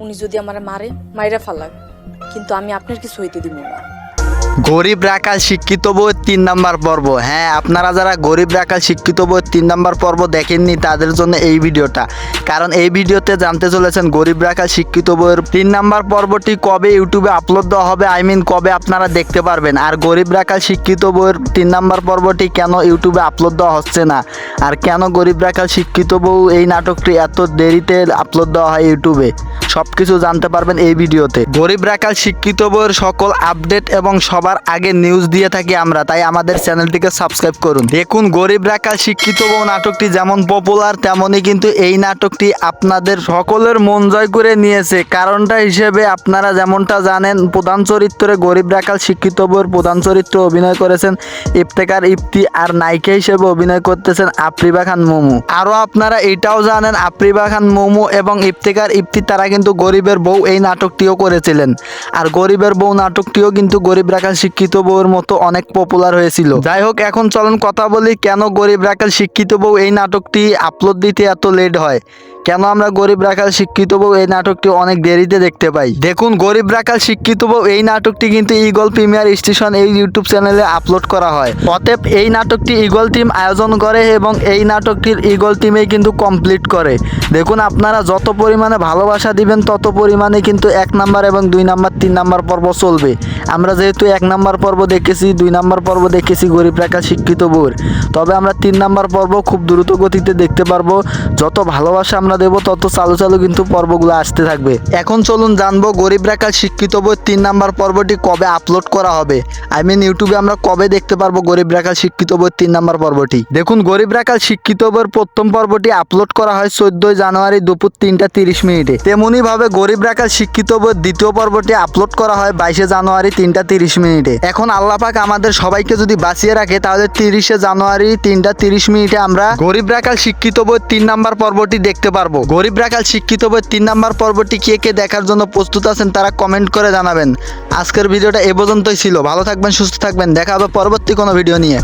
উনি যদি আমার মারে মাইরা ফালাক কিন্তু আমি আপনার কিছু হইতে দিব না। গরিব রাখাল শিক্ষিত বই তিন নাম্বার পর্ব। হ্যাঁ আপনারা যারা গরিব রাখাল শিক্ষিত বই তিন নাম্বার পর্ব দেখেননি, তাদের জন্য এই ভিডিওটা। কারণ এই ভিডিওতে জানতে চলেছেন গরিব রাখাল শিক্ষিত বইয়ের তিন নাম্বার পর্বটি কবে ইউটিউবে আপলোড দেওয়া হবে, আই মিন কবে আপনারা দেখতে পারবেন। আর গরিব রাখাল শিক্ষিত বইয়ের তিন নাম্বার পর্বটি কেন ইউটিউবে আপলোড দেওয়া হচ্ছে না? আর কেন গরিব রাখাল শিক্ষিত বউ এই নাটকটি এত দেরিতে আপলোড দেওয়া হয় ইউটিউবে? সব কিছু জানতে পারবেন এই ভিডিওতে। গরিব রাখাল শিক্ষিত বইয়ের সকল আপডেট এবং সবার আগে নিউজ দিয়ে থাকি আমরা, তাই আমাদের চ্যানেলটিকে সাবস্ক্রাইব করুন। দেখুন, গরিব রাখাল, শিক্ষিত বউ নাটকটি যেমন পপুলার তেমনই কিন্তু এই নাটকটি আপনাদের সকলের মন জয় করে নিয়েছে। কারণটা হিসেবে আপনারা যেমনটা জানেন, প্রধান চরিত্রে গরিব রাখাল, শিক্ষিত বউয়ের প্রধান চরিত্র অভিনয় করেছেন ইফতেকার ইফতি আর নায়িকা হিসেবে অভিনয় করতেছেন আফরিবা খান মোমো। আরও আপনারা এটাও জানেন, আফরিবা খান মোমো এবং ইফতেকার ইফতি তারা কিন্তু গরিবের বউ এই নাটকটিও করেছিলেন। আর গরিবের বউ নাটকটিও কিন্তু গরিব রাখাল শিক্ষিত বউয়ের মতো অনেক পপুলার হয়েছিল। যাই হোক এখন চলুন কথা বলি কেন গরিব রাখাল শিক্ষিত বউ এই নাটকটি আপলোড দিতে এত লেট হয়? কেন আমরা গরিব রাখাল শিক্ষিত বউ এই নাটকটি অনেক দেরিতে দেখতে পাই? দেখুন, গরিব রাখাল শিক্ষিত বউ এই নাটকটি কিন্তু ইগল প্রিমিয়ার স্টেশন এই ইউটিউব চ্যানেলে আপলোড করা হয়। অতএব এই নাটকটি ইগল টিম আয়োজন করে এবং এই নাটকটির ইগল টিমেই কিন্তু কমপ্লিট করে। দেখুন, আপনারা যত পরিমাণে ভালোবাসা দিবেন, তত পরিমাণে কিন্তু এক নাম্বার এবং দুই নাম্বার তিন নাম্বার পর্ব চলবে। আমরা যেহেতু এক নাম্বার পর্ব দেখেছি, দুই নাম্বার পর্ব দেখেছি গরিব রাখাল শিক্ষিত বউর তবে আমরা তিন নাম্বার পর্ব খুব দ্রুত গতিতে দেখতে পারব। যত ভালোবাসা আমরা দেবো, তত চালু চালু কিন্তু পর্বগুলো আসতে থাকবে। এখন চলুন জানব গরিব রাখাল শিক্ষিত বই তিন নাম্বার পর্বটি কবে আপলোড করা হবে। আই মিন ইউটিউবে আমরা কবে দেখতে পারব গরিব রাখাল শিক্ষিত বই তিন নাম্বার পর্বটি? দেখুন, গরিব রাখাল শিক্ষিত বইয়ের প্রথম পর্বটি আপলোড করা হয় চোদ্দই জানুয়ারি দুপুর তিনটা তিরিশ মিনিটে। তেমনি ভাবে গরিব রাখাল শিক্ষিত বইয়ের দ্বিতীয় পর্বটি আপলোড করা হয় বাইশে জানুয়ারি তিনটা তিরিশ মিনিটে। এখন আল্লাহ পাক আমাদের সবাইকে যদি বাঁচিয়ে রাখে, তাহলে তিরিশে জানুয়ারি তিনটা তিরিশ মিনিটে আমরা গরিব রাখাল শিক্ষিত বই তিন নাম্বার পর্বটি দেখতে পারব। গরিব রাখাল শিক্ষিত বই তিন নাম্বার পর্বটি কে কে দেখার জন্য প্রস্তুত আছেন তারা কমেন্ট করে জানাবেন। আজকের ভিডিওটা এ পর্যন্তই ছিল। ভালো থাকবেন, সুস্থ থাকবেন। দেখা হবে পরবর্তী কোনো ভিডিও নিয়ে।